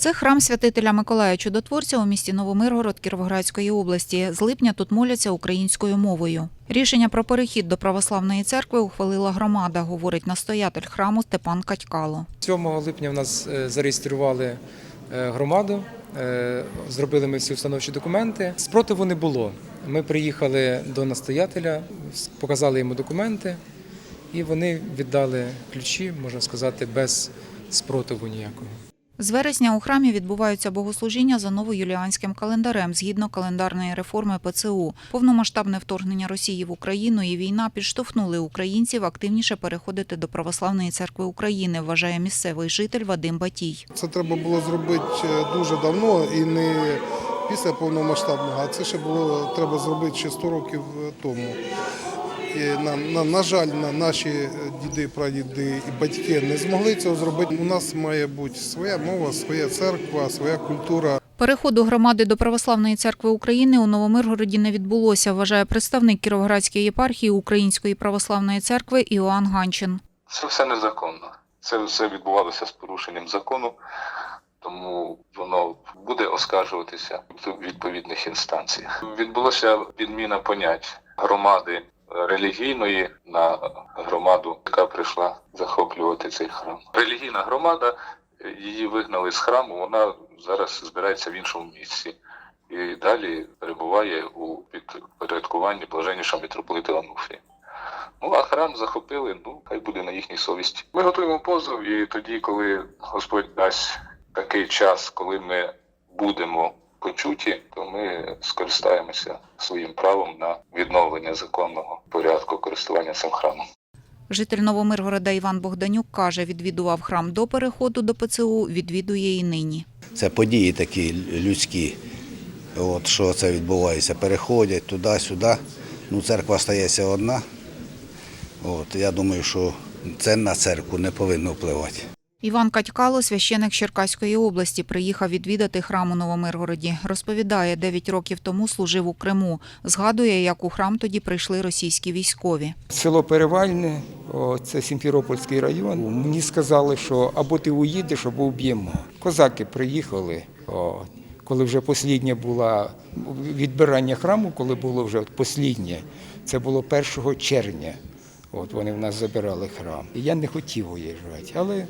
Це храм святителя Миколая Чудотворця у місті Новомиргород Кіровоградської області. З липня тут моляться українською мовою. Рішення про перехід до православної церкви ухвалила громада, говорить настоятель храму Степан Катькало. 7 липня в нас е, зареєстрували е, громаду, е, зробили ми всі установчі документи. Спротиву не було. Ми приїхали до настоятеля, показали йому документи, і вони віддали ключі, можна сказати, без спротиву ніякого. З вересня у храмі відбуваються богослужіння за новоюліанським календарем згідно календарної реформи ПЦУ. Повномасштабне вторгнення Росії в Україну і війна підштовхнули українців активніше переходити до православної церкви України, вважає місцевий житель Вадим Батій. Це треба було зробити е, дуже давно і не після повномасштабного, а це ще було треба зробити ще 100 років е, тому. І на, на, на жаль, на наші діди, прадіди і батьки не змогли цього зробити. У нас має бути своя мова, своя церква, своя культура. Переходу громади до православної церкви України у Новомиргороді не відбулося, вважає представник Кіровоградської єпархії Української православної церкви Іоанн Ганчин. Це все незаконно. Це все відбувалося з порушенням закону, тому воно буде оскаржуватися в відповідних інстанціях. Відбулася підміна понять громади релігійної на громаду, яка прийшла захоплювати цей храм. Релігійна громада, її вигнали з храму, вона зараз збирається в іншому місці. І далі перебуває у підпорядкуванні блаженнішого митрополита Онуфрія. Ну, а храм захопили, ну, хай буде на їхній совісті. Ми готуємо позов, і тоді, коли Господь дасть такий час, коли ми будемо почуті, то ми скористаємося своїм правом на відновлення законного порядку користування цим храмом. Житель Новомиргорода Іван Богданюк каже, відвідував храм до переходу до ПЦУ, відвідує і нині. Це події такі людські. От що це відбувається. Переходять туди-сюди. Ну, церква стається одна. От, я думаю, що це на церкву не повинно впливати. Іван Катькало, священик Черкаської області, приїхав відвідати храм у Новомиргороді. Розповідає, 9 років тому служив у Криму. Згадує, як у храм тоді прийшли російські військові. Село Перевальне, це Сімферопольський район. Мені сказали, що або ти уїдеш, або вб'ємо. Козаки приїхали. Коли вже послідня була відбирання храму, коли було вже посліднє, це було 1 червня. От вони в нас забирали храм. І я не хотів уїжджати, але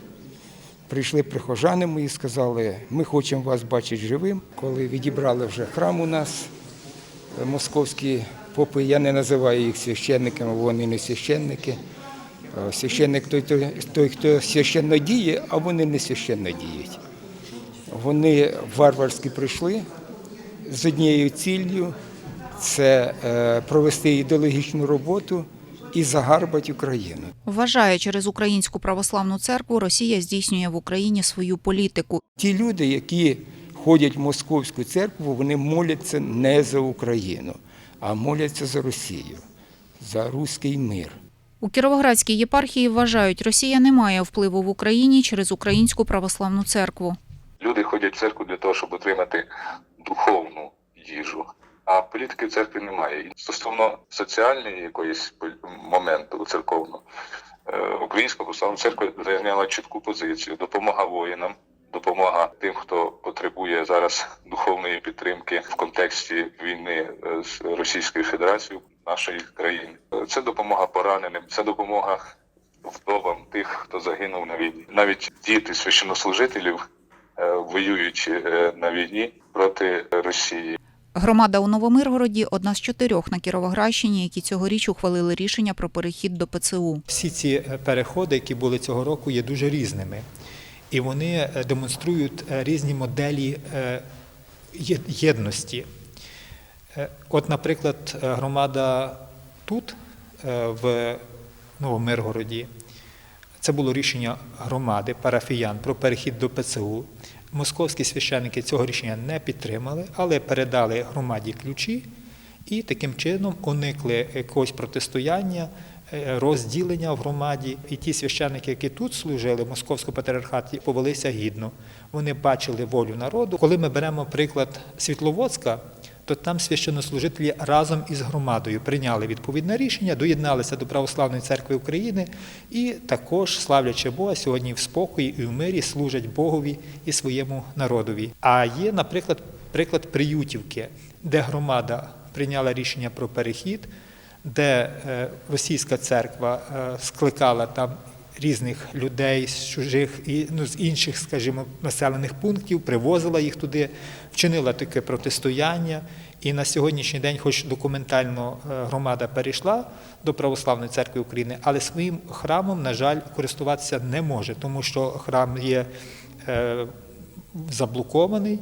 прийшли прихожани мої, сказали, ми хочемо вас бачити живим. Коли відібрали вже храм у нас, московські попи, я не називаю їх священниками, вони не священники. Е, Священник той, той, той, хто священно діє, а вони не священно діють. Вони варварськи прийшли з однією ціллю це е, провести ідеологічну роботу і загарбати Україну. Вважає, через українську православну церкву Росія здійснює в Україні свою політику. Ті люди, які ходять в московську церкву, вони моляться не за Україну, а моляться за Росію, за руський мир. У Кіровоградській єпархії вважають, Росія не має впливу в Україні через українську православну церкву. Люди ходять в церкву для того, щоб отримати духовну їжу. А політики в церкві немає. І стосовно соціальної якоїсь моменту церковного, е, Українська православна церква зайняла чітку позицію. Допомога воїнам, допомога тим, хто потребує зараз духовної підтримки в контексті війни е, з Російською Федерацією нашої країни. Це допомога пораненим, це допомога вдовам тих, хто загинув на війні. Навіть діти священнослужителів е, воюючи е, на війні проти Росії. Громада у Новомиргороді одна з чотирьох на Кіровоградщині, які цьогоріч ухвалили рішення про перехід до ПЦУ. Всі ці е, переходи, які були цього року, є дуже різними. І вони е, демонструють е, різні моделі єдності. От, наприклад, громада тут, в Новомиргороді, це було рішення громади, парафіян про перехід до ПЦУ. Московські священники цього рішення не підтримали, але передали громаді ключі і таким чином уникли якогось протистояння, е, розділення в громаді. І ті священники, які тут служили в московському патріархаті, повелися гідно. Вони бачили волю народу. Коли ми беремо приклад Світловодська, то там священнослужителі разом із громадою прийняли відповідне рішення, доєдналися до Православної церкви України і також, славлячи Бога, сьогодні в спокої і в мирі служать Богові і своєму народові. А є, наприклад, приклад Приютівки, де громада прийняла рішення про перехід, де е, російська церква е, скликала там різних людей з чужих і ну, з інших, скажімо, населених пунктів, привозила їх туди, вчинила таке протистояння. І на сьогоднішній день, хоч документально е, громада перейшла до Православної церкви України, але своїм храмом, на жаль, користуватися не може, тому що храм є е, заблокований,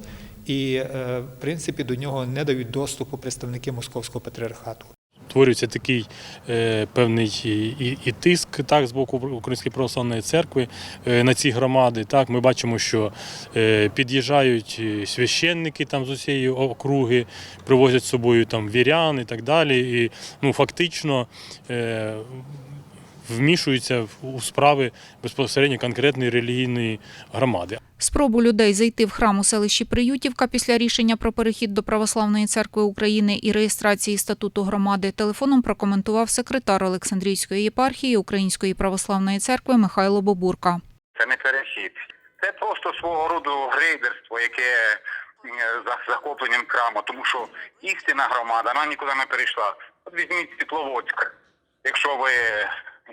і, е, в принципі, до нього не дають доступу представники Московського патріархату. Створюється такий е, певний і, і, тиск так, з боку Української православної церкви е, на ці громади. Так, ми бачимо, що е, під'їжджають е, священники там з усієї округи, привозять з собою там вірян і так далі. І ну, фактично е, вмішуються в- у справи безпосередньо конкретної релігійної громади. Спробу людей зайти в храм у селищі Приютівка після рішення про перехід до Православної церкви України і реєстрації статуту громади телефоном прокоментував секретар Олександрійської єпархії Української православної церкви Михайло Бобурка. Це не перехід. Це просто свого роду грейдерство, яке за захопленням храму, тому що істинна громада вона нікуди не перейшла. От візьміть Світловодськ. Якщо ви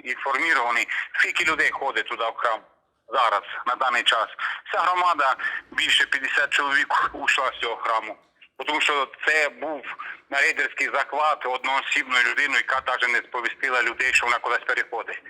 інформовані, скільки людей ходить туди в храм зараз, на даний час. Вся громада більше 50 чоловік ушла з цього храму. Тому що це був рейдерський захват одноосібної людини, яка навіть не сповістила людей, що вона кудись переходить.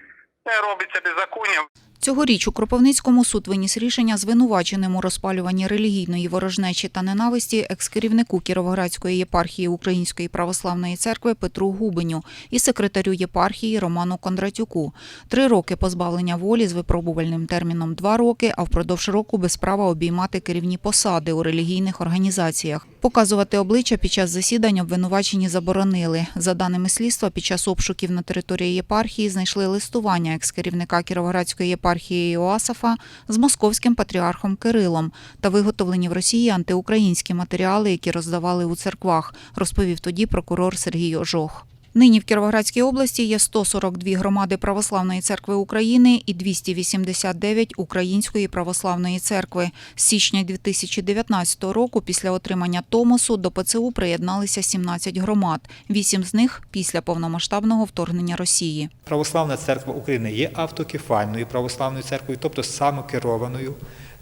Це робиться беззаконня. Цьогоріч у Кропивницькому суд виніс рішення звинуваченим у розпалюванні релігійної ворожнечі та ненависті екс-керівнику Кіровоградської єпархії Української православної церкви Петру Губеню і секретарю єпархії Роману Кондратюку. Три роки позбавлення волі з випробувальним терміном два роки, а впродовж року без права обіймати керівні посади у релігійних організаціях. Показувати обличчя під час засідань обвинувачені заборонили. За даними слідства, під час обшуків на території єпархії знайшли листування екс-керівника Кіровоградської єпархії Іоасафа з московським патріархом Кирилом та виготовлені в Росії антиукраїнські матеріали, які роздавали у церквах, розповів тоді прокурор Сергій Ожох. Нині в Кіровоградській області є 142 громади Православної церкви України і 289 Української православної церкви. З січня 2019 року після отримання Томосу до ПЦУ приєдналися 17 громад, 8 з них після повномасштабного вторгнення Росії. Православна церква України є автокефальною православною церквою, тобто самокерованою,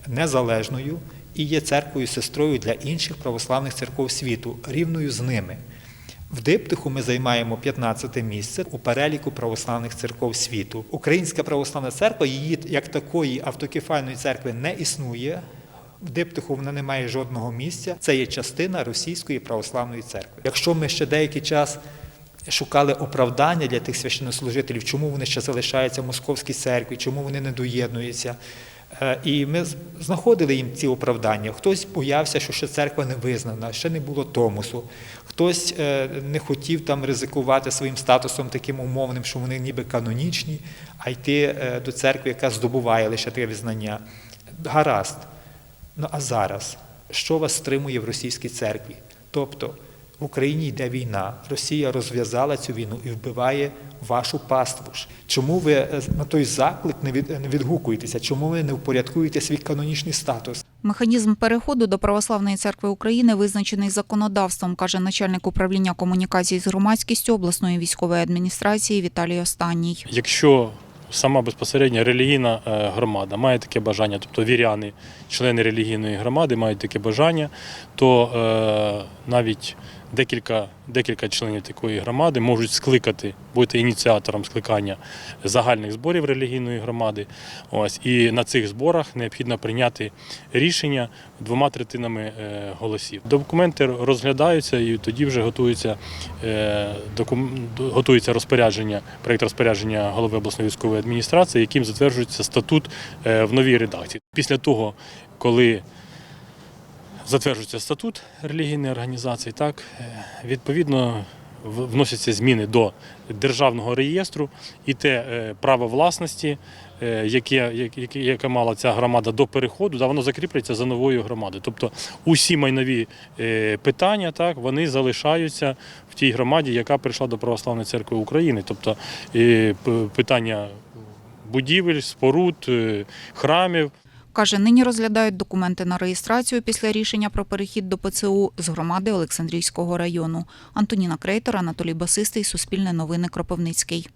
незалежною і є церквою сестрою для інших православних церков світу, рівною з ними. В диптиху ми займаємо 15 місце у переліку православних церков світу. Українська православна церква, її як такої автокефальної церкви не існує. В диптиху вона не має жодного місця. Це є частина Російської православної церкви. Якщо ми ще деякий час шукали оправдання для тих священнослужителів, чому вони ще залишаються в московській церкві, чому вони не доєднуються. Е, І ми знаходили їм ці оправдання. Хтось боявся, що ще церква не визнана, ще не було томосу. Хтось е, не хотів там ризикувати своїм статусом таким умовним, що вони ніби канонічні, а йти е, до церкви, яка здобуває лише таке визнання. Гаразд. Ну а зараз, що вас стримує в російській церкві? Тобто в Україні йде війна, Росія розв'язала цю війну і вбиває вашу паству. Чому ви е, на той заклик не відгукуєтеся? Чому ви не впорядкуєте свій канонічний статус? Механізм переходу до Православної церкви України визначений законодавством, каже начальник управління комунікацій з громадськістю обласної військової адміністрації Віталій Останній. Якщо сама безпосередня релігійна е, громада має таке бажання, тобто віряни, члени релігійної громади мають таке бажання, то е, навіть декілька, декілька членів такої громади можуть скликати, бути ініціатором скликання загальних зборів релігійної громади. Ось, і на цих зборах необхідно прийняти рішення двома третинами е, голосів. Документи розглядаються і тоді вже готується, е, готується розпорядження, проєкт розпорядження голови обласної військової адміністрації, яким затверджується статут е, в новій редакції. Після того, коли затверджується статут релігійної організації, так е, відповідно вносяться зміни до державного реєстру, і те е, право власності, е, яке, яке, мала ця громада до переходу, да, воно закріплюється за новою громадою. Тобто усі майнові питання так, вони залишаються в тій громаді, яка прийшла до Православної церкви України. Тобто питання будівель, споруд, храмів. Каже, нині розглядають документи на реєстрацію після рішення про перехід до ПЦУ з громади Олександрійського району. Антоніна Крейтер, Анатолій Басистий, Суспільне новини Кропивницький.